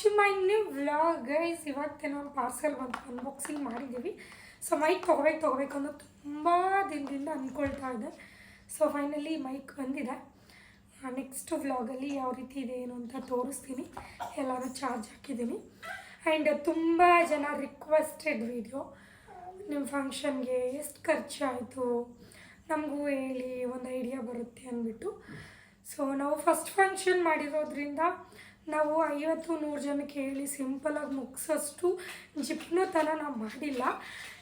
To my new vlog guys ಇವತ್ತೇನೋ ಒಂದು parcel ಬಂತು ಅನ್ಬಾಕ್ಸಿಂಗ್ ಮಾಡಿದ್ದೀವಿ. ಸೊ ಮೈಕ್ ತೊಗೋಬೇಕು ತೊಗೋಬೇಕು ಅನ್ನೋ ತುಂಬ ದಿನದಿಂದ ಅಂದ್ಕೊಳ್ತಾ ಇದೆ. ಸೊ ಫೈನಲಿ ಮೈಕ್ ಬಂದಿದೆ. ನೆಕ್ಸ್ಟ್ ವ್ಲಾಗಲ್ಲಿ ಯಾವ ರೀತಿ ಇದೆ, ಏನು ಅಂತ ತೋರಿಸ್ತೀನಿ. ಎಲ್ಲನೂ ಚಾರ್ಜ್ ಹಾಕಿದ್ದೀನಿ. ಆ್ಯಂಡ್ ತುಂಬ ಜನ ರಿಕ್ವೆಸ್ಟೆಡ್ ವಿಡಿಯೋ ನಿಮ್ಮ ಫಂಕ್ಷನ್ಗೆ ಎಷ್ಟು ಖರ್ಚಾಯಿತು? ನಮಗೂ ಹೇಳಿ, ಒಂದು ಐಡಿಯಾ ಬರುತ್ತೆ ಅಂದ್ಬಿಟ್ಟು. ಸೊ ನಾವು ಫಸ್ಟ್ ಫಂಕ್ಷನ್ ಮಾಡಿರೋದ್ರಿಂದ ನಾವು ಐವತ್ತು ನೂರು ಜನಕ್ಕೆ ಹೇಳಿ ಸಿಂಪಲಾಗಿ ಮುಗಿಸೋಷ್ಟು ಥರ ನಾವು ಮಾಡಿಲ್ಲ.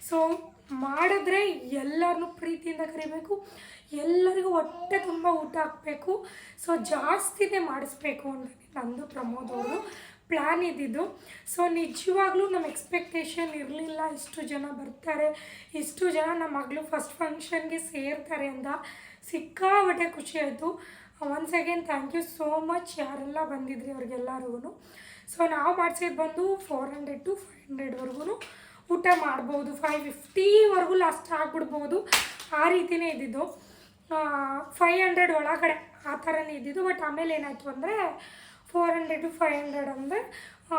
ಸೊ ಮಾಡಿದ್ರೆ ಎಲ್ಲರನ್ನೂ ಪ್ರೀತಿಯಿಂದ ಕರಿಬೇಕು, ಎಲ್ಲರಿಗೂ ಹೊಟ್ಟೆ ತುಂಬ ಊಟ ಹಾಕಬೇಕು. ಸೊ ಜಾಸ್ತಿನೇ ಮಾಡಿಸ್ಬೇಕು ಅಂತ ನಂದು ಪ್ರಮೋದ್ ಅವರು ಪ್ಲ್ಯಾನ್ ಇದ್ದಿದ್ದು. ಸೊ ನಿಜವಾಗ್ಲೂ ನಮ್ಮ ಎಕ್ಸ್ಪೆಕ್ಟೇಷನ್ ಇರಲಿಲ್ಲ ಇಷ್ಟು ಜನ ಬರ್ತಾರೆ, ಇಷ್ಟು ಜನ ನಮ್ಮ ಮಗಳು ಫಸ್ಟ್ ಫಂಕ್ಷನ್ಗೆ ಸೇರ್ತಾರೆ ಅಂತ ಸಿಕ್ಕಾಬಟ್ಟೆ ಖುಷಿ ಆಯಿತು. Once again thank you so much ಯಾರೆಲ್ಲ ಬಂದಿದ್ರಿ ಅವ್ರಿಗೆಲ್ಲರಿಗೂ ಸೊ ನಾವು ಮಾಡಿಸಿದ್ದು ಬಂದು ಫೋರ್ ಹಂಡ್ರೆಡ್ ಟು ಫೈವ್ ಹಂಡ್ರೆಡ್ವರೆಗೂ ಊಟ ಮಾಡ್ಬೋದು. ಫೈವ್ ಫಿಫ್ಟಿವರೆಗೂ ಲಾಸ್ಟ್ ಆಗಿಬಿಡ್ಬೋದು. ಆ ರೀತಿಯೇ ಇದ್ದಿದ್ದು. ಫೈವ್ ಹಂಡ್ರೆಡ್ ಒಳಗಡೆ ಆ ಥರನೇ ಇದ್ದಿದ್ದು. ಬಟ್ ಆಮೇಲೆ ಏನಾಯಿತು ಅಂದರೆ four hundred to five hundred ಅಂದರೆ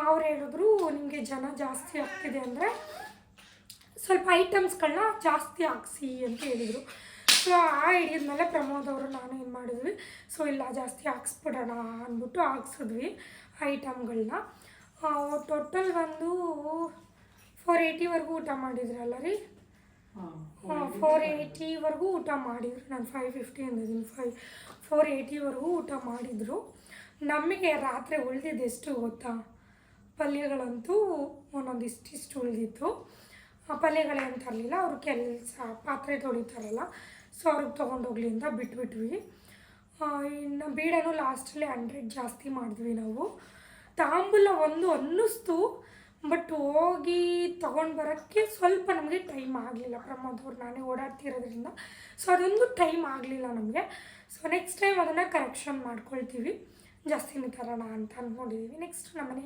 ಅವ್ರು ಹೇಳಿದ್ರು, ನಿಮಗೆ ಜನ ಜಾಸ್ತಿ ಆಗ್ತಿದೆ ಅಂದರೆ, ಸ್ವಲ್ಪ ಐಟಮ್ಸ್ಗಳನ್ನ ಜಾಸ್ತಿ ಹಾಕ್ಸಿ ಅಂತ ಹೇಳಿದರು. ಸೊ ಆ ಹಿಡಿದ್ಮೇಲೆ ಪ್ರಮೋದ್ ಅವರು ನಾನು ಏನು ಮಾಡಿದ್ವಿ? ಸೊ ಇಲ್ಲ ಜಾಸ್ತಿ ಹಾಕ್ಸ್ಬಿಡೋಣ ಅಂದ್ಬಿಟ್ಟು ಹಾಕ್ಸಿದ್ವಿ ಐಟಮ್ಗಳನ್ನ ಟೋಟಲ್ ಬಂದು ಫೋರ್ ಏಯ್ಟಿವರೆಗೂ ಊಟ ಮಾಡಿದ್ರಲ್ಲ ರೀ? ಫೋರ್ ಏಯ್ಟಿವರೆಗೂ ಊಟ ಮಾಡಿದ್ರು. ನಾನು ಫೈವ್ ಫಿಫ್ಟಿ ಅಂದಿದ್ದೀನಿ ಫೈವ್ ಫೋರ್ ಏಯ್ಟಿವರೆಗೂ ಊಟ ಮಾಡಿದರು. ನಮಗೆ ರಾತ್ರಿ ಉಳಿದಿದ್ದು ಎಷ್ಟು ಗೊತ್ತಾ? ಪಲ್ಯಗಳಂತೂ ಒಂದೊಂದು ಇಷ್ಟಿಷ್ಟು ಉಳಿದಿತ್ತು. ಆ ಪಲ್ಯಗಳೇನು ತರಲಿಲ್ಲ ಅವರು ಕೆಲಸ ಪಾತ್ರೆ ತೊಳಿತಾರಲ್ಲ ಸೊ ಅವ್ರಿಗೆ ತೊಗೊಂಡೋಗ್ಲಿ ಅಂತ ಬಿಟ್ಬಿಟ್ವಿ. ಇನ್ನು ಬೀಡನು ಲಾಸ್ಟಲ್ಲಿ ಹಂಡ್ರೆಡ್ ಜಾಸ್ತಿ ಮಾಡಿದ್ವಿ ನಾವು. ತಾಂಬೂಲ ಒಂದು ಅನ್ನಿಸ್ತು, ಬಟ್ ಹೋಗಿ ತೊಗೊಂಡು ಬರೋಕ್ಕೆ ಸ್ವಲ್ಪ ನಮಗೆ ಟೈಮ್ ಆಗಲಿಲ್ಲ. ಪ್ರಮೋದ್ ನಾನೇ ಓಡಾಡ್ತಿರೋದ್ರಿಂದ. ಸೊ ಅದೊಂದು ಟೈಮ್ ಆಗಲಿಲ್ಲ ನಮಗೆ. ಸೊ ನೆಕ್ಸ್ಟ್ ಟೈಮ್ ಅದನ್ನು ಕರೆಕ್ಷನ್ ಮಾಡ್ಕೊಳ್ತೀವಿ. ಜಾಸ್ತಿನೇ ತರೋಣ ಅಂತ ಅಂದ್ಕೊಂಡಿದ್ದೀವಿ ನೆಕ್ಸ್ಟ್ ನಮ್ಮನೆ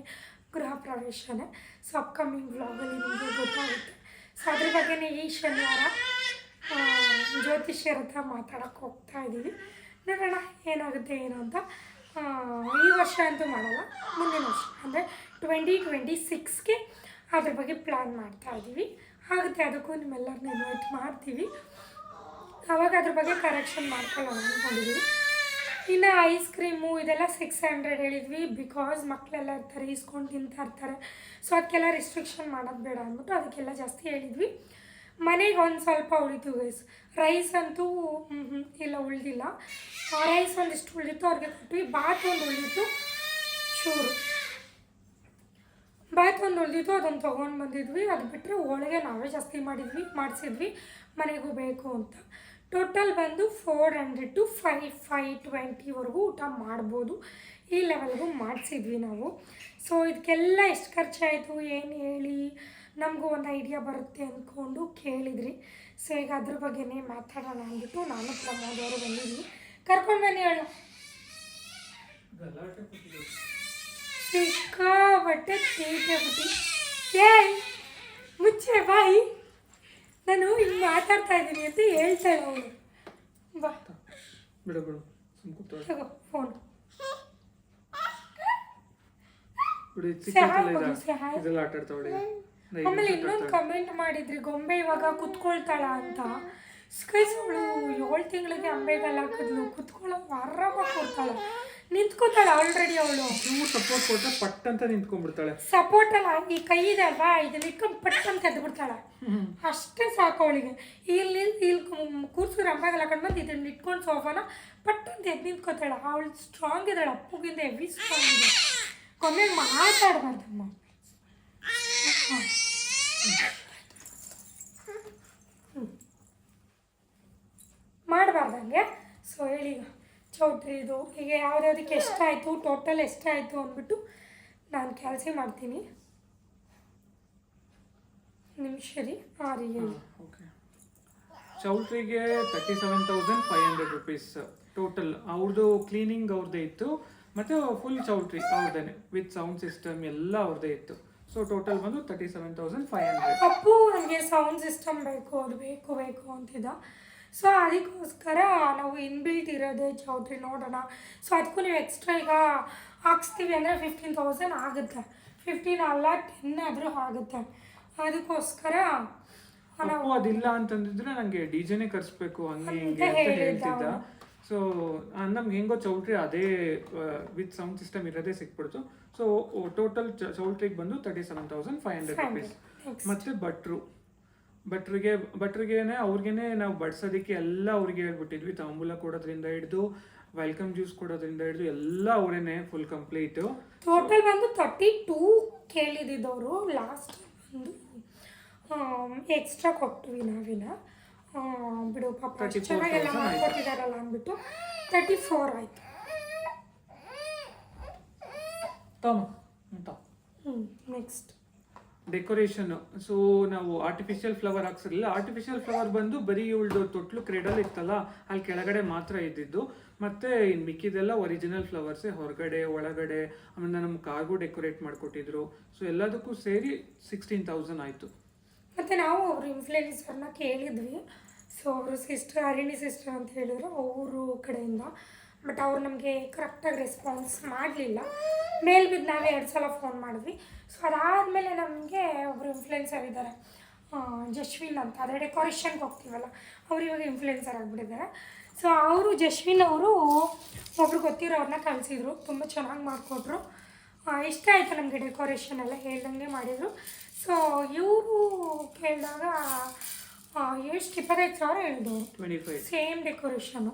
ಗೃಹ ಪ್ರವೇಶನೇ. ಸೊ ಅಪ್ಕಮಿಂಗ್ ವ್ಲಾಗಲ್ಲಿ ನಿಮಗೆ ಗೊತ್ತಾಗುತ್ತೆ. ಸೊ ಅದ್ರ ಬಗ್ಗೆನೇ ಈ ಶನಿವಾರ ಜ್ಯೋತಿಷ್ಯರ ಹತ್ರ ಮಾತಾಡೋಕ್ಕೆ ಹೋಗ್ತಾ ಇದ್ದೀವಿ ನೋಡೋಣ ಏನಾಗುತ್ತೆ, ಏನು ಅಂತ. ಈ ವರ್ಷ ಅಂತೂ ಮಾಡಲ್ಲ, ಮುಂದಿನ ವರ್ಷ. ಅಂದರೆ ಟ್ವೆಂಟಿ ಟ್ವೆಂಟಿ ಸಿಕ್ಸ್ಗೆ ಅದ್ರ ಬಗ್ಗೆ ಪ್ಲ್ಯಾನ್ ಮಾಡ್ತಾ ಇದ್ದೀವಿ ಆಗುತ್ತೆ, ಅದಕ್ಕೂ ನಿಮ್ಮೆಲ್ಲರನ್ನ ಇನ್ವೈಟ್ ಮಾಡ್ತೀವಿ. ಅವಾಗ ಅದ್ರ ಬಗ್ಗೆ ಕರೆಕ್ಷನ್ ಮಾಡ್ಕೊಳ್ಳೋಣ ಅಂದ್ಕೊಂಡಿದ್ದೀವಿ ಇನ್ನು ಐಸ್ ಕ್ರೀಮು ಇದೆಲ್ಲ ಸಿಕ್ಸ್ ಹಂಡ್ರೆಡ್ ಹೇಳಿದ್ವಿ ಬಿಕಾಸ್ ಮಕ್ಕಳೆಲ್ಲ ಇರ್ತಾರೆ ಇಸ್ಕೊಂಡು ತಿಂತಾ ಇರ್ತಾರೆ. ಸೊ ಅದಕ್ಕೆಲ್ಲ ರಿಸ್ಟ್ರಿಕ್ಷನ್ ಮಾಡೋದು ಬೇಡ ಅಂದ್ಬಿಟ್ಟು ಅದಕ್ಕೆಲ್ಲ ಜಾಸ್ತಿ ಹೇಳಿದ್ವಿ. ಮನೆಗೆ ಒಂದು ಸ್ವಲ್ಪ ಉಳಿತು ಗೈಸ್ ರೈಸ್ ಅಂತೂ ಇಲ್ಲ ಉಳಿದಿಲ್ಲ. ರೈಸ್ ಒಂದಿಷ್ಟು ಉಳಿದಿತ್ತು, ಅವ್ರಿಗೆ ಕೊಟ್ವಿ. ಬಾತ್ ಒಂದು ಉಳಿದಿತ್ತು, ಚೂರು. ಬಾತ್ ಒಂದು ಉಳಿದಿತ್ತು ಅದನ್ನು ತೊಗೊಂಡು ಬಂದಿದ್ವಿ. ಅದು ಬಿಟ್ಟರೆ ಹೋಳಿಗೆ ನಾವೇ ಜಾಸ್ತಿ ಮಾಡಿದ್ವಿ, ಮಾಡಿಸಿದ್ವಿ. ಮನೆಗೂ ಬೇಕು ಅಂತ. ಟೋಟಲ್ ಬಂದು four hundred to five five ಟ್ವೆಂಟಿವರೆಗೂ ಊಟ ಮಾಡ್ಬೋದು. ಈ ಲೆವೆಲ್ಗೂ ಮಾಡಿಸಿದ್ವಿ ನಾವು. ಸೊ ಇದಕ್ಕೆಲ್ಲ ಎಷ್ಟು ಖರ್ಚಾಯಿತು? ಏನು ಹೇಳಿ? ನಮಗೂ ಒಂದು ಐಡಿಯಾ ಬರುತ್ತೆ ಅಂದ್ಕೊಂಡು ಕೇಳಿದ್ರಿ. ಸೊ ಈಗ ಅದ್ರ ಬಗ್ಗೆನೇ ಮಾತಾಡೋಣ ಅಂದ್ಬಿಟ್ಟು ನಾನು ಪ್ರಮೋದ್ ಅವರು ಬಂದಿದ್ವಿ ಕರ್ಕೊಂಡು ಬನ್ನಿ ಹೇಳು ಸಿಕ್ಕಾಬಟ್ಟೆ ತೀಟೆ ಬಿಟ್ಟು. ಏಯ್ ಮುಚ್ಚೆ ಬಾಯಿ. ನಾನು ಹಿಂಗೆ ಮಾತಾಡ್ತಾ ಇದ್ದೀನಿ ಅಂತ ಹೇಳ್ತಾಳೆ ಅವಳು ಬಾ. ಬಿಡು ತಗೋ ಫೋನ್ ಬಿಡು ಚಿಕ್ಕ ಇದೆಲ್ಲ ಆಟ ಆಡ್ತಾವಳಿ ಆಮೇಲೆ ಇನ್ನೊಂದು ಕಮೆಂಟ್ ಮಾಡಿದ್ರಿ ಗೊಂಬೆ ಇವಾಗ ಕುತ್ಕೊಳ್ತಾಳ ಅಂತ. ಸ್ಕೈಸ್ ಅವಳು ಏಳು ತಿಂಗಳಿಗೆ ಅಂಬೆಗಲ್ಲ ಹಾಕಿದ್ಲು ಕುತ್ಕೊಳ್ಳೋ ಆರಾಮಾಗಿ ಕೊಡ್ತಾಳೆ. ನಿಂತ್ಕೋತಾಳ ಆಲ್ರೆಡಿ ಅವಳು. ನೀವು ಸಪೋರ್ಟ್ ಕೊಟ್ಟರೆ ಪಟ್ ಅಂತ ನಿಂತ್ಕೊಂಡ್ಬಿಡ್ತಾಳೆ. ಸಪೋರ್ಟ್ ಅಲ್ಲ ಈ ಕೈ ಇದೆ ಅಲ್ವಾ ಇದನ್ನ ಇಟ್ಕೊಂಡು ಪಟ್ ಅಂತ ಎದ್ದು ಬಿಡ್ತಾಳ ಅಷ್ಟೇ ಸಾಕು ಅವಳಿಗೆ. ಇಲ್ಲಿ ಇಲ್ಲಿ ಕೂರ್ಸಿದ್ರೆ ಅಂಬಾಗಲ್ಲ ಹಾಕೊಂಡು ಬಂದು ಇದನ್ನ ಇಟ್ಕೊಂಡು ಸೋಫಾನ ಪಟ್ ಅಂತ ಎದ್ದು ನಿಂತ್ಕೋತಾಳ. ಅವಳು ಸ್ಟ್ರಾಂಗ್ ಇದ್ದಾಳೆ ಅಪ್ಪುಗಿಂದ ಹೆವಿ ಸ್ಟ್ರಾಂಗ್ ಇದೆ ಕೊನೆಗೆ ಮಾತಾಡಬಾರ್ದಮ್ಮ. ಮಾಡಬಾರ್ದಂಗೆ ಸೊ ಹೇಳಿ. ಚೌಟ್ರಿ ಇದು. ಈಗ ಯಾವ್ದ್ಯಾವ್ದಕ್ಕೆ ಎಷ್ಟಾಯಿತು ಟೋಟಲ್ ಎಷ್ಟಾಯಿತು ಅಂದ್ಬಿಟ್ಟು ನಾನು ಕ್ಯಾಲ್ಸಿ ಮಾಡ್ತೀನಿ. ನಿಮಿಷ ರೀ. ಹೇಳಿ. Okay ಚೌಟ್ರಿಗೆ thirty seven thousand five hundred rupees total ಅವ್ರದ್ದು ಕ್ಲೀನಿಂಗ್ ಅವ್ರದ್ದೇ ಇತ್ತು. ಮತ್ತು ಫುಲ್ ಚೌಟ್ರಿ ಅವ್ರದ್ದೇ ವಿತ್ ಸೌಂಡ್ ಸಿಸ್ಟಮ್ ಎಲ್ಲ ಅವ್ರದ್ದೇ ಇತ್ತು. ಸೊ ಟೋಟಲ್ ಬಂದು thirty seven thousand five hundred Appu ನನಗೆ ಸೌಂಡ್ ಸಿಸ್ಟಮ್ ಬೇಕು ಅದು ಬೇಕು ಬೇಕು ಅಂತಿದ್ದ. ಸೊ ಅದಕ್ಕೋಸ್ಕರ ನಾವು ಇನ್ಬಿಲ್ಟ್ ಇರೋದೇ ಚೌಟ್ರಿ ನೋಡೋಣ. ಸೊ ಅದಕ್ಕೂ ನೀವು ಎಕ್ಸ್ಟ್ರಾ ಈಗ ಹಾಕ್ಸ್ತೀವಿ ಅಂದರೆ ಫಿಫ್ಟೀನ್ ತೌಸಂಡ್ ಆಗುತ್ತೆ. ಫಿಫ್ಟೀನ್ ಅಲ್ಲ ಟೆನ್ ಆದರೂ ಆಗುತ್ತೆ. ಅದಕ್ಕೋಸ್ಕರ ನಾವು ಅದಿಲ್ಲ ಅಂತಂದಿದ್ರೆ ನಂಗೆ ಡಿಜೆನೇ ಕರ್ಸ್ಬೇಕು ಹಂಗೆ ಅಂತ ಹಿಂಗೆ ಅಂತ ಹೇಳ್ತಿದ್ದ. ಸೊ ನಮ್ಗೆ ಹೆಂಗೋ ಚೌಲ್ಟ್ರಿ ಅದೇ ವಿತ್ ಸೌಂಡ್ ಸಿಸ್ಟಮ್ ಇರೋದೇ ಸಿಕ್ಬಿಡ್ತು. ಸೊ ಟೋಟಲ್ ಚೌಲ್ಟ್ರಿಗೆ ಬಂದು thirty seven thousand five hundred rupees ಮತ್ತು ಭಟ್ರು. ಭಟ್ರಿಗೆ ಭಟ್ರಿಗೇನೆ ಅವ್ರಿಗೇನೆ ನಾವು ಬಡ್ಸೋದಕ್ಕೆ ಎಲ್ಲ ಅವ್ರಿಗೆ ಹೇಳ್ಬಿಟ್ಟಿದ್ವಿ. ತಾಂಬೂಲ ಕೊಡೋದ್ರಿಂದ ಹಿಡಿದು ವೆಲ್ಕಮ್ ಜ್ಯೂಸ್ ಕೊಡೋದ್ರಿಂದ ಹಿಡಿದು ಎಲ್ಲ ಅವರೇನೆ ಫುಲ್ ಕಂಪ್ಲೀಟ್ ಟೋಟಲ್ ಬಂದು ತರ್ಟಿ ಟೂ ಕೇಳಿದಿದ್ದವರು. ಲಾಸ್ಟ್ ಬಂದು ಎಕ್ಸ್ಟ್ರಾ ಕೊಟ್ವಿ ನಾವಿನ ಬಿಡು ಪಾಪ ಅಷ್ಟ್ 34,000 ಚೆನ್ನಾಗೆಲ್ಲ. ಮಾಡ್ಕೊಟ್ಟಿದಾರಲ್ಲ ಅಂದ್ಬಿಟ್ಟು ತರ್ಟಿ ಫೋರ್ ಆಯಿತು ನೆಕ್ಸ್ಟ್ ಡೆಕೋರೇಷನ್ ಸೊ ನಾವು ಆರ್ಟಿಫಿಷಿಯಲ್ ಫ್ಲವರ್ ಹಾಕ್ಸಿರ್ಲಿಲ್ಲ. ಆರ್ಟಿಫಿಷಿಯಲ್ ಫ್ಲವರ್ ಬಂದು ಬರೀ ಇವಳ್ದು ತೊಟ್ಲು ಕ್ರೇಡಲ್ ಇತ್ತಲ್ಲ ಅಲ್ಲಿ ಕೆಳಗಡೆ ಮಾತ್ರ ಇದ್ದಿದ್ದು. ಮತ್ತೆ ಇನ್ ಮಿಕ್ಕಿದೆಲ್ಲ ಒರಿಜಿನಲ್ ಫ್ಲವರ್ಸೇ ಹೊರಗಡೆ ಒಳಗಡೆ ಆಮೇಲೆ ನಮ್ಮ ಕಾರ್ಗೂ ಡೆಕೋರೇಟ್ ಮಾಡಿಕೊಟ್ಟಿದ್ರು. ಸೊ ಎಲ್ಲದಕ್ಕೂ ಸೇರಿ ಸಿಕ್ಸ್ಟೀನ್ ತೌಸಂಡ್ ಆಯಿತು. ಮತ್ತು ನಾವು ಅವರು ಇನ್ಫ್ಲೂಯನ್ಸರ್ನ ಕೇಳಿದ್ವಿ. ಸೊ ಅವರು ಸಿಸ್ಟರ್ ಹರಿಣಿ ಸಿಸ್ಟರ್ ಅಂತ ಹೇಳಿದ್ರು, ಅವರು ಕಡೆಯಿಂದ. ಬಟ್ ಅವ್ರು ನಮಗೆ ಕರೆಕ್ಟಾಗಿ ರೆಸ್ಪಾನ್ಸ್ ಮಾಡಲಿಲ್ಲ. ಮೇಲ್ ಬಿದ್ದು ನಾವೇ ಎರಡು ಸಲ ಫೋನ್ ಮಾಡಿದ್ವಿ. ಸೊ ಅದಾದಮೇಲೆ ನಮಗೆ ಒಬ್ಬರು ಇನ್ಫ್ಲುಯೆನ್ಸರ್ ಇದ್ದಾರೆ ಜಶ್ವಿನ್ ಅಂತ. ಅದೇ ಡೆಕೋರೇಷನ್ಗೆ ಹೋಗ್ತೀವಲ್ಲ, ಅವ್ರು ಇವಾಗ ಇನ್ಫ್ಲುಯೆನ್ಸರ್ ಆಗಿಬಿಟ್ಟಿದ್ದಾರೆ. ಸೊ ಅವರು ಜಶ್ವಿನ್ ಅವರು ಒಬ್ರು ಗೊತ್ತಿರೋರನ್ನ ಕಳಿಸಿದ್ರು. ತುಂಬ ಚೆನ್ನಾಗಿ ಮಾಡಿಕೊಟ್ರು. ಇಷ್ಟ ಆಯಿತು ನಮಗೆ ಡೆಕೋರೇಷನ್ ಎಲ್ಲ, ಹೇಳ್ದಂಗೆ ಮಾಡಿದರು. ಸೊ ಇವರು ಕೇಳಿದಾಗ ಎಷ್ಟು ಇಪ್ಪತ್ತೈದು ಸಾವಿರ ಹೇಳಿದವರು ಟ್ವೆಂಟಿ ಫೈವ್ ಸೇಮ್ ಡೆಕೋರೇಷನು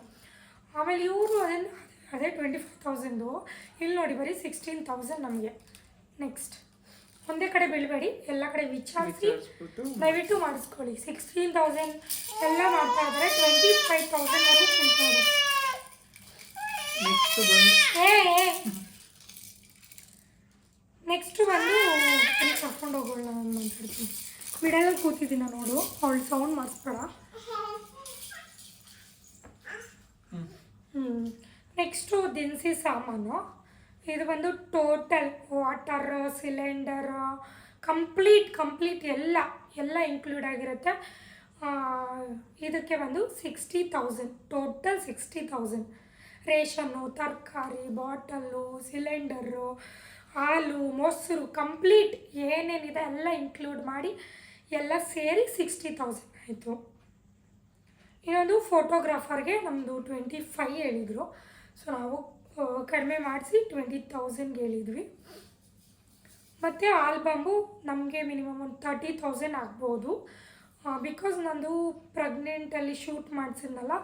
ಆಮೇಲೆ ಇವರು ಅದನ್ನು ಅದೇ ಟ್ವೆಂಟಿ ಫೈವ್ ತೌಸಂಡು ಇಲ್ಲಿ ನೋಡಿ ಬರೀ ಸಿಕ್ಸ್ಟೀನ್ ತೌಸಂಡ್ ನಮಗೆ. ನೆಕ್ಸ್ಟ್ ಒಂದೇ ಕಡೆ ಬೀಳಬೇಡಿ ಎಲ್ಲ ಕಡೆ ವಿಚಾರಿಸಿ. ದಯವಿಟ್ಟು ಮಾಡಿಸ್ಕೊಳ್ಳಿ. ಸಿಕ್ಸ್ಟೀನ್ ತೌಸಂಡ್ ಎಲ್ಲ ಮಾಡ್ತಾ ಇದ್ದಾರೆ ಟ್ವೆಂಟಿ ಫೈವ್ ತೌಸಂಡ್ ಇದ್ದಾರೆ. ನೆಕ್ಸ್ಟ್ ಬಂದು. ಏ ನೆಕ್ಸ್ಟು ಬಂದು ಅಲ್ಲಿ ಕರ್ಕೊಂಡು ಹೋಗೋಣ ನಾನು ಮಾತಾಡ್ತೀನಿ ಮಿಡಲಲ್ಲಿ ಕೂತಿದ್ದೀನ ನೋಡು. ಅವಳು ಸೌಂಡ್ ಮಾಡಿಸ್ಬೇಡ. ಹ್ಞೂ ನೆಕ್ಸ್ಟು ದಿನಸಿ ಸಾಮಾನು. ಇದು ಬಂದು total water cylinder complete complete ಎಲ್ಲ ಎಲ್ಲ ಇನ್ಕ್ಲೂಡ್ ಆಗಿರುತ್ತೆ. ಇದಕ್ಕೆ ಬಂದು sixty thousand total sixty thousand ration, ತರಕಾರಿ, ಬಾಟಲ್ಲು ಸಿಲಿಂಡರು ಹಾಲು, ಮೊಸರು ಕಂಪ್ಲೀಟ್ ಏನೇನಿದೆ ಎಲ್ಲ ಇನ್ಕ್ಲೂಡ್ ಮಾಡಿ ಎಲ್ಲ ಸೇರಿ ಸಿಕ್ಸ್ಟಿ ತೌಸಂಡ್ ಆಯಿತು. ಇನ್ನೊಂದು ಫೋಟೋಗ್ರಾಫರ್ಗೆ ನಮ್ಮದು ಟ್ವೆಂಟಿ ಫೈ ಹೇಳಿದರು. ಸೊ ನಾವು ಕಡಿಮೆ ಮಾಡಿಸಿ ಟ್ವೆಂಟಿ ತೌಸಂಡ್ಗೆ ಹೇಳಿದ್ವಿ. ಮತ್ತು ಆಲ್ಬಮ್ಮು ನಮಗೆ ಮಿನಿಮಮ್ ಒಂದು ತರ್ಟಿ ತೌಸಂಡ್ ಆಗ್ಬೋದು. ಬಿಕಾಸ್ ನಂದು ಪ್ರೆಗ್ನೆಂಟಲ್ಲಿ ಶೂಟ್ ಮಾಡಿಸಿದ್ನಲ್ಲ,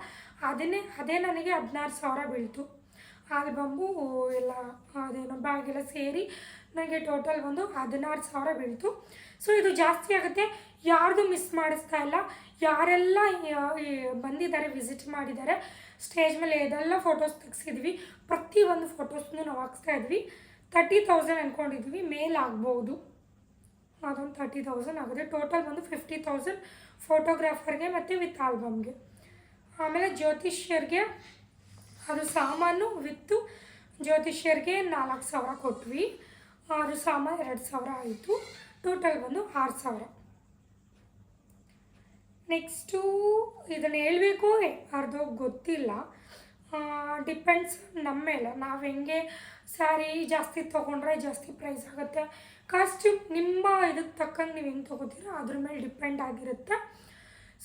ಅದನ್ನೇ, ಅದೇ ನನಗೆ ಹದಿನಾರು ಸಾವಿರ ಬೀಳ್ತು. ಆಲ್ಬಮ್ಮು ಎಲ್ಲ, ಅದೇನೋ ಬ್ಯಾಗೆಲ್ಲ ಸೇರಿ ನನಗೆ ಟೋಟಲ್ ಒಂದು ಹದಿನಾರು ಸಾವಿರ ಬೀಳ್ತು. ಸೊ ಇದು ಜಾಸ್ತಿ ಆಗುತ್ತೆ. ಯಾರ್ದು ಮಿಸ್ ಮಾಡಿಸ್ತಾ ಇಲ್ಲ. ಯಾರೆಲ್ಲ ಬಂದಿದ್ದಾರೆ ವಿಸಿಟ್ ಮಾಡಿದ್ದಾರೆ ಸ್ಟೇಜ್ ಮೇಲೆ ಇದೆಲ್ಲ ಫೋಟೋಸ್ ತೆಗ್ಸಿದ್ವಿ. ಪ್ರತಿ ಒಂದು ಫೋಟೋಸ್ನು ನಾವು ಹಾಕ್ಸ್ತಾ ಇದ್ವಿ. ತರ್ಟಿ ತೌಸಂಡ್ ಅಂದ್ಕೊಂಡಿದ್ವಿ ಮೇಲ್ ಆಗ್ಬೋದು. ಅದೊಂದು ತರ್ಟಿ ತೌಸಂಡ್ ಆಗುತ್ತೆ. ಟೋಟಲ್ ಬಂದು ಫಿಫ್ಟಿ ತೌಸಂಡ್ ಫೋಟೋಗ್ರಾಫರ್ಗೆ ಮತ್ತು ವಿತ್ ಆಲ್ಬಮ್ಗೆ ಆಮೇಲೆ ಜ್ಯೋತಿಷ್ಯರ್ಗೆ ಅದು ಸಾಮಾನು ವಿತ್ತು ಜ್ಯೋತಿಷ್ಯರಿಗೆ ನಾಲ್ಕು ಸಾವಿರ ಕೊಟ್ವಿ. ಅದು ಸಾಮಾನು ಎರಡು ಸಾವಿರ ಆಯಿತು. ಟೋಟಲ್ ಬಂದು ಆರು ಸಾವಿರ. ನೆಕ್ಸ್ಟು ಇದನ್ನು ಹೇಳಬೇಕು? ಅರ್ಧ ಗೊತ್ತಿಲ್ಲ. ಡಿಪೆಂಡ್ಸ್ ನಮ್ಮ ಮೇಲೆ. ನಾವು ಹೆಂಗೆ ಸ್ಯಾರಿ ಜಾಸ್ತಿ ತೊಗೊಂಡ್ರೆ ಜಾಸ್ತಿ ಪ್ರೈಸ್ ಆಗುತ್ತೆ. ಕಾಸ್ಟ್ಯೂಮ್ ನಿಮ್ಮ ಇದಕ್ಕೆ ತಕ್ಕಂಗೆ ನೀವು ಹೆಂಗೆ ತೊಗೋತೀರೋ ಅದ್ರ ಮೇಲೆ ಡಿಪೆಂಡ್ ಆಗಿರುತ್ತೆ.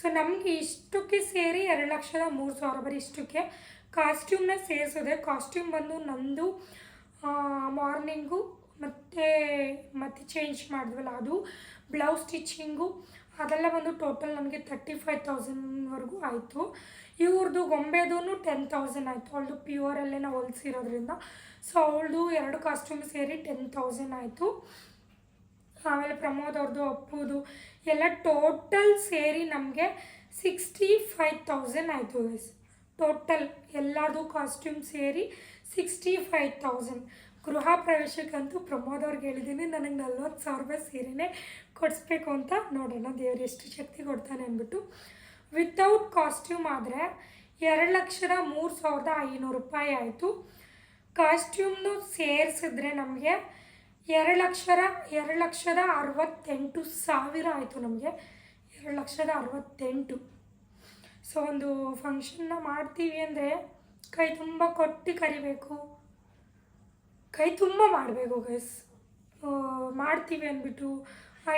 ಸೊ ನಮಗೆ ಇಷ್ಟಕ್ಕೆ ಸೇರಿ ಎರಡು ಲಕ್ಷದ ಮೂರು ಸಾವಿರ ಬರೀ ಇಷ್ಟಕ್ಕೆ ಕಾಸ್ಟ್ಯೂಮ್ನ ಸೇರಿಸಿದೆ. ಕಾಸ್ಟ್ಯೂಮ್ ಬಂದು ನಮ್ಮದು ಮಾರ್ನಿಂಗು ಮತ್ತು, ಮತ್ತೆ ಚೇಂಜ್ ಮಾಡಿದ್ವಲ್ಲ ಅದು. ಬ್ಲೌಸ್ ಸ್ಟಿಚಿಂಗು ಅದೆಲ್ಲ ಬಂದು ಟೋಟಲ್ ನಮಗೆ ತರ್ಟಿ ಫೈವ್ ತೌಸಂಡ್ವರೆಗೂ ಆಯಿತು. ಇವ್ರದ್ದು ಗೊಂಬೆದೂ ಟೆನ್ ತೌಸಂಡ್ ಆಯಿತು. ಅವಳದು ಪ್ಯೂರಲ್ಲೇ ನಾವು ಹೊಲಿಸಿರೋದ್ರಿಂದ. ಸೊ ಅವಳದು ಎರಡು ಕಾಸ್ಟ್ಯೂಮ್ ಸೇರಿ ಟೆನ್ ತೌಸಂಡ್ ಆಯಿತು. ಆಮೇಲೆ ಪ್ರಮೋದ್ ಅವ್ರದ್ದು ಅಪ್ಪುದು ಎಲ್ಲ ಟೋಟಲ್ ಸೇರಿ ನಮಗೆ ಸಿಕ್ಸ್ಟಿ ಫೈವ್ ತೌಸಂಡ್ ಆಯಿತು ಗೈಸ್ ಟೋಟಲ್ ಎಲ್ಲರದು ಕಾಸ್ಟ್ಯೂಮ್ ಸೇರಿ ಸಿಕ್ಸ್ಟಿ ಫೈವ್ ತೌಸಂಡ್ ಗೃಹ ಪ್ರವೇಶಕ್ಕಂತೂ ಪ್ರಮೋದ್ ಅವ್ರಿಗೆ ಹೇಳಿದ್ದೀನಿ ನನಗೆ ನಲ್ವತ್ತು ಸಾವಿರ ರೂಪಾಯಿ ಸೀರೆನೇ ಕೊಡಿಸ್ಬೇಕು ಅಂತ. ನೋಡೋಣ, ದೇವ್ರು ಎಷ್ಟು ಶಕ್ತಿ ಕೊಡ್ತಾನೆ ಅಂದ್ಬಿಟ್ಟು. ವಿತೌಟ್ ಕಾಸ್ಟ್ಯೂಮ್ ಆದರೆ ಎರಡು ಲಕ್ಷದ ಮೂರು ಸಾವಿರದ ಐನೂರು ರೂಪಾಯಿ ಆಯಿತು. ಕಾಸ್ಟ್ಯೂಮ್ನು ಸೇರಿಸಿದ್ರೆ ನಮಗೆ ಎರಡು ಲಕ್ಷದ ಎರಡು ಲಕ್ಷದ ಅರವತ್ತೆಂಟು ಸಾವಿರ ಆಯಿತು ನಮಗೆ. ಎರಡು ಲಕ್ಷದ ಅರವತ್ತೆಂಟು. ಸೊ ಒಂದು ಫಂಕ್ಷನ್ನ ಮಾಡ್ತೀವಿ ಅಂದರೆ ಕೈ ತುಂಬ ಕೊಟ್ಟು ಕರಿಬೇಕು. ಕೈ ತುಂಬ ಮಾಡಬೇಕು ಗೈಸ್ ಮಾಡ್ತೀವಿ ಅಂದ್ಬಿಟ್ಟು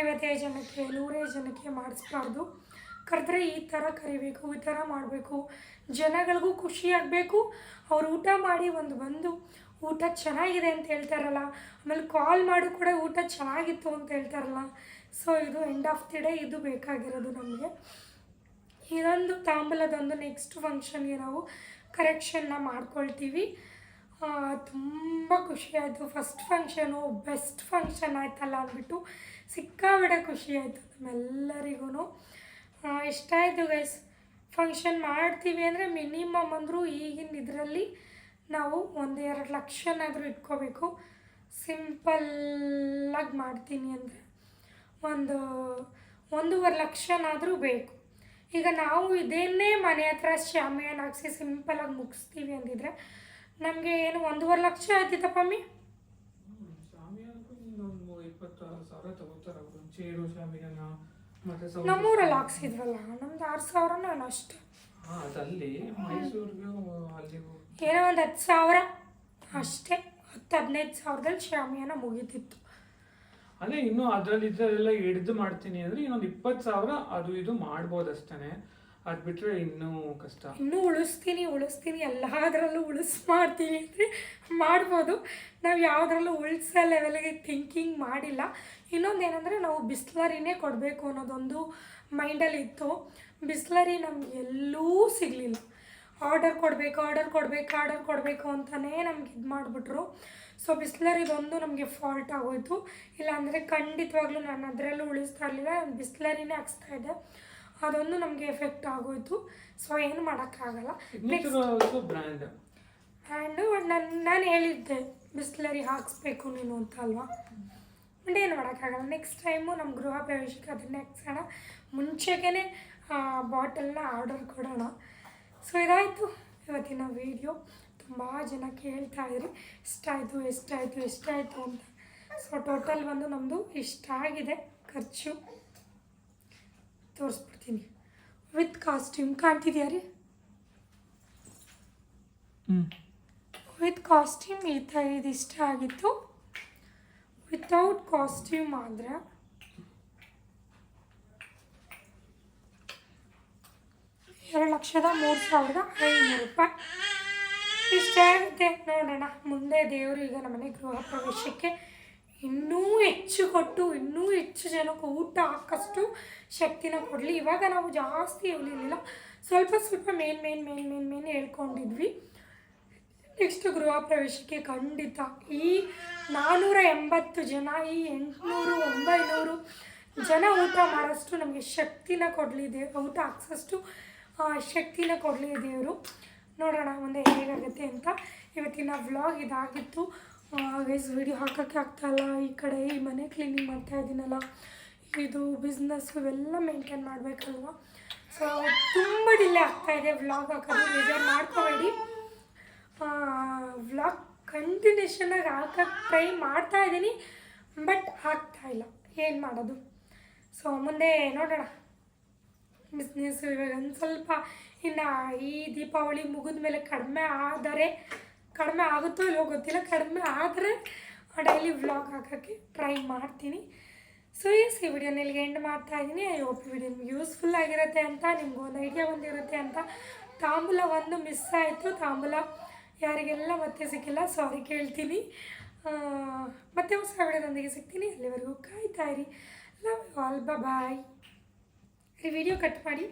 ಐವತ್ತೈದು ಜನಕ್ಕೆ, ನೂರೈದು ಜನಕ್ಕೆ ಮಾಡಿಸ್ಬಾರ್ದು. ಕರೆದ್ರೆ ಈ ಥರ ಕರಿಬೇಕು, ಈ ಥರ ಮಾಡಬೇಕು. ಜನಗಳಿಗೂ ಖುಷಿಯಾಗಬೇಕು ಅವ್ರು ಊಟ ಮಾಡಿ ಒಂದು ಬಂದು, ಊಟ ಚೆನ್ನಾಗಿದೆ ಅಂತ ಹೇಳ್ತಾರಲ್ಲ, ಆಮೇಲೆ ಕಾಲ್ ಮಾಡು ಕೂಡ ಊಟ ಚೆನ್ನಾಗಿತ್ತು ಅಂತ ಹೇಳ್ತಾರಲ್ಲ. ಸೊ ಇದು ಎಂಡ್ ಆಫ್ ದಿ ಡೇ ಇದು ಬೇಕಾಗಿರೋದು ನಮಗೆ. ಇದೊಂದು ತಾಂಬೂಲದೊಂದು ನೆಕ್ಸ್ಟ್ ಫಂಕ್ಷನ್ಗೆ ನಾವು ಕರೆಕ್ಷನ್ನ ಮಾಡ್ಕೊಳ್ತೀವಿ. ತುಂಬ ಖುಷಿಯಾಯಿತು ಫಸ್ಟ್ ಫಂಕ್ಷನು ಬೆಸ್ಟ್ ಫಂಕ್ಷನ್ ಆಯ್ತಲ್ಲ ಅಂದ್ಬಿಟ್ಟು ಸಿಕ್ಕಾಬಿಡ ಖುಷಿ ನಮ್ಮೆಲ್ಲರಿಗೂ ಇಷ್ಟ ಆಯಿತು ಗೈಸ್ ಫಂಕ್ಷನ್ ಮಾಡ್ತೀವಿ ಅಂದರೆ ಮಿನಿಮಮ್ ಅಂದರೂ ಈಗಿನ ಇದರಲ್ಲಿ ನಾವು ಒಂದು ಎರಡು ಲಕ್ಷನಾದರೂ ಇಟ್ಕೋಬೇಕು. ಸಿಂಪಲ್ಲಾಗಿ ಮಾಡ್ತೀನಿ ಅಂದರೆ ಒಂದು, ಒಂದೂವರೆ ಲಕ್ಷನಾದರೂ ಬೇಕು. ಈಗ ನಾವು ಇದೇನೇ ಮನೆ ಹತ್ರ ಶಾಮಿಯಾನ ಹಾಕ್ಸಿ ಸಿಂಪಲಾಗಿ ಮುಗಿಸ್ತೀವಿ ಅಂದಿದ್ರೆ ನಮಗೆ ಏನು ಒಂದೂವರೆ ಲಕ್ಷ ಆಯ್ತಿತ್ತಪ್ಪ ಮಮ್ಮಿ ನಮ್ಮೂರಲ್ಲಿ ಹಾಕ್ಸಿದ್ವಲ್ಲ ನಮ್ದು ಆರು ಸಾವಿರ ನಾನು ಅಷ್ಟು. ಏನೋ ಒಂದು ಹತ್ತು ಸಾವಿರ ಅಷ್ಟೇ. ಹತ್ತು ಹದಿನೈದು ಸಾವಿರದಲ್ಲಿ ಶಾಮಿಯಾನ ಮುಗೀತಿತ್ತು. ಅದೇ ಇನ್ನೂ ಅದ್ರಲ್ಲಿ ಇದ್ರಲ್ಲೆಲ್ಲ ಹಿಡಿದು ಮಾಡ್ತೀನಿ ಅಂದ್ರೆ ಇನ್ನೊಂದು ಇಪ್ಪತ್ತು ಸಾವಿರ ಅದು ಇದು ಮಾಡ್ಬೋದು ಅಷ್ಟೇ ಅದು ಬಿಟ್ಟರೆ ಇನ್ನೂ ಕಷ್ಟ. ಇನ್ನೂ ಉಳಿಸ್ತೀನಿ ಉಳಿಸ್ತೀನಿ. ಎಲ್ಲದರಲ್ಲೂ ಉಳಿಸ್ ಮಾಡ್ತೀನಿ ಅಂದರೆ ಮಾಡ್ಬೋದು. ನಾವು ಯಾವುದ್ರಲ್ಲೂ ಉಳಿಸೋ ಲೆವೆಲ್ಗೆ ಥಿಂಕಿಂಗ್ ಮಾಡಿಲ್ಲ. ಇನ್ನೊಂದು ಏನಂದರೆ ನಾವು ಬಿಸ್ಲರಿನೇ ಕೊಡಬೇಕು ಅನ್ನೋದೊಂದು ಮೈಂಡಲ್ಲಿ ಇತ್ತು. ಬಿಸ್ಲರಿ ನಮ್ಗೆ ಎಲ್ಲೂ ಸಿಗಲಿಲ್ಲ. ಆರ್ಡರ್ ಕೊಡಬೇಕು ಆರ್ಡರ್ ಕೊಡಬೇಕು ಆರ್ಡರ್ ಕೊಡಬೇಕು ಅಂತಲೇ ನಮ್ಗೆ ಇದು ಮಾಡಿಬಿಟ್ರು. ಸೊ ಬಿಸ್ಲರಿದೊಂದು ನಮಗೆ ಫಾಲ್ಟ್ ಆಗೋಯ್ತು. ಇಲ್ಲಾಂದರೆ ಖಂಡಿತವಾಗ್ಲೂ ನಾನು ಅದರಲ್ಲೂ ಉಳಿಸ್ತಾ ಇರಲಿಲ್ಲ ನಾನು ಬಿಸ್ಲರಿನೇ ಹಾಕ್ಸ್ತಾ ಇದ್ದೆ. ಅದೊಂದು ನಮಗೆ ಎಫೆಕ್ಟ್ ಆಗೋಯ್ತು. ಸೊ ಏನು ಮಾಡೋಕ್ಕಾಗಲ್ಲ. ಬ್ರ್ಯಾಂಡ್ ಆ್ಯಂಡ್ ನಾನು ನಾನು ಹೇಳಿದ್ದೆ ಬಿಸ್ಲರಿ ಹಾಕ್ಸ್ಬೇಕು ನೀನು ಅಂತ ಅಲ್ವಾ? ಬಟ್ ಏನು ಮಾಡೋಕ್ಕಾಗಲ್ಲ. ನೆಕ್ಸ್ಟ್ ಟೈಮು ನಮ್ಮ ಗೃಹ ಪ್ರವೇಶಕ್ಕೆ ಅದನ್ನೇ ಹಾಕ್ಸೋಣ. ಮುಂಚೆಗೇ ಬಾಟಲ್ನ ಆರ್ಡರ್ ಕೊಡೋಣ. ಸೊ ಇದಾಯಿತು ಇವತ್ತಿನ ವೀಡಿಯೋ ತುಂಬ ಜನ ಕೇಳ್ತಾ ಇದ್ರಿ ಎಷ್ಟಾಯಿತು ಎಷ್ಟಾಯಿತು ಎಷ್ಟಾಯಿತು ಅಂತ. ಸೊ ಟೋಟಲ್ ಬಂದು ನಮ್ಮದು ಇಷ್ಟಾಗಿದೆ ಖರ್ಚು ತೋರಿಸ್ಬಿಡ್ತೀನಿ. ವಿತ್ ಕಾಸ್ಟ್ಯೂಮ್ ಕಾಣ್ತಿದ್ಯಾ ರೀ? ವಿತ್ ಕಾಸ್ಟ್ಯೂಮ್ ಈ ಥರ ಇದು ಇಷ್ಟ ಆಗಿತ್ತು. ವಿತೌಟ್ ಕಾಸ್ಟ್ಯೂಮ್ ಆದರೆ ಎರಡು ಲಕ್ಷದ ಮೂರು ಸಾವಿರದ ಐನೂರು ರೂಪಾಯಿ. ಇಷ್ಟ ಆಗುತ್ತೆ. ನೋಡೋಣ ಮುಂದೆ ದೇವರು ಈಗ ನಮ್ಮನೆ ಗೃಹ ಪ್ರವೇಶಕ್ಕೆ ಇನ್ನೂ ಹೆಚ್ಚು ಕೊಟ್ಟು, ಇನ್ನೂ ಹೆಚ್ಚು ಜನಕ್ಕೆ ಊಟ ಹಾಕಷ್ಟು ಶಕ್ತಿನ ಕೊಡಲಿ. ಇವಾಗ ನಾವು ಜಾಸ್ತಿ ಹೇಳಿರಲಿಲ್ಲ ಸ್ವಲ್ಪ ಸ್ವಲ್ಪ main main main main main ಹೇಳ್ಕೊಂಡಿದ್ವಿ. Next ಗೃಹ ಪ್ರವೇಶಕ್ಕೆ ಖಂಡಿತ ಈ ನಾನ್ನೂರ ಎಂಬತ್ತು ಜನ, ಈ ಎಂಟುನೂರು, ಒಂಬೈನೂರು ಜನ ಊಟ ಮಾಡೋಷ್ಟು ನಮಗೆ ಶಕ್ತಿನ ಕೊಡಲಿ ದೇವ್ರು ಊಟ ಹಾಕ್ಸೋಷ್ಟು ಶಕ್ತಿನ ಕೊಡಲಿ ದೇವರು. ನೋಡೋಣ ಮುಂದೆ ಹೇಗಾಗುತ್ತೆ ಅಂತ. ಇವತ್ತಿನ ವ್ಲಾಗ್ ಇದಾಗಿತ್ತು. ಗೈಸ್ ವಿಡಿಯೋ ಹಾಕೋಕ್ಕೆ ಆಗ್ತಾಯಿಲ್ಲ ಈ ಕಡೆ ಈ ಮನೆ ಕ್ಲೀನಿಂಗ್ ಮಾಡ್ತಾ ಇದ್ದೀನಲ್ಲ ಇದು ಬಿಸ್ನೆಸ್ ಇವೆಲ್ಲ ಮೇಂಟೈನ್ ಮಾಡಬೇಕಲ್ವ? ಸೊ ತುಂಬ ಡಿಲೇ ಆಗ್ತಾಯಿದೆ ವ್ಲಾಗ್ ಹಾಕೋದು. ಬೇಜಾರು ಮಾಡ್ಕೋಬೇಡಿ. ವ್ಲಾಗ್ ಕಂಟಿನ್ಯೂಷನಾಗಿ ಹಾಕೋಕ್ಕೆ ಟ್ರೈ ಮಾಡ್ತಾ ಇದ್ದೀನಿ ಬಟ್ ಆಗ್ತಾಯಿಲ್ಲ ಏನು ಮಾಡೋದು? ಸೊ ಮುಂದೆ ನೋಡೋಣ. ಬಿಸ್ನೆಸ್ ಇವಾಗ ಒಂದು ಸ್ವಲ್ಪ ಇನ್ನು ಈ ದೀಪಾವಳಿ ಮುಗಿದ ಮೇಲೆ ಕಡಿಮೆ ಆದರೆ, ಕಡಿಮೆ ಆಗುತ್ತೋ ಇಲ್ಲೋ ಗೊತ್ತಿಲ್ಲ, ಕಡಿಮೆ ಆದರೆ ಡೈಲಿ ವ್ಲಾಗ್ ಹಾಕೋಕ್ಕೆ ಟ್ರೈ ಮಾಡ್ತೀನಿ. ಸೊ ಎಸ್ ಈ ವಿಡಿಯೋನ ಇಲ್ಲಿಗೆ ಎಂಡ್ ಮಾಡ್ತಾ ಇದ್ದೀನಿ. ಐ ಹೋಪ್ ವಿಡಿಯೋ ನಿಮ್ಗೆ ಯೂಸ್ಫುಲ್ ಆಗಿರುತ್ತೆ ಅಂತ, ನಿಮ್ಗೆ ಒಂದು ಐಡಿಯಾ ಬಂದಿರುತ್ತೆ ಅಂತ. ತಾಂಬೂಲ ಒಂದು ಮಿಸ್ ಆಯಿತು. ತಾಂಬೂಲ ಯಾರಿಗೆಲ್ಲ ಮತ್ತೆ ಸಿಕ್ಕಿಲ್ಲ ಸಾರಿ ಕೇಳ್ತೀನಿ. ಮತ್ತೆ ಹೊಸ ವಿಡಿಯೋದೊಂದಿಗೆ ಸಿಗ್ತೀನಿ. ಅಲ್ಲಿವರೆಗೂ ಕಾಯ್ತಾ ಇರಿ. ಲವ್ ಆಲ್ ಬಾಯ್ ಈ ವಿಡಿಯೋ ಕಟ್ ಮಾಡಿ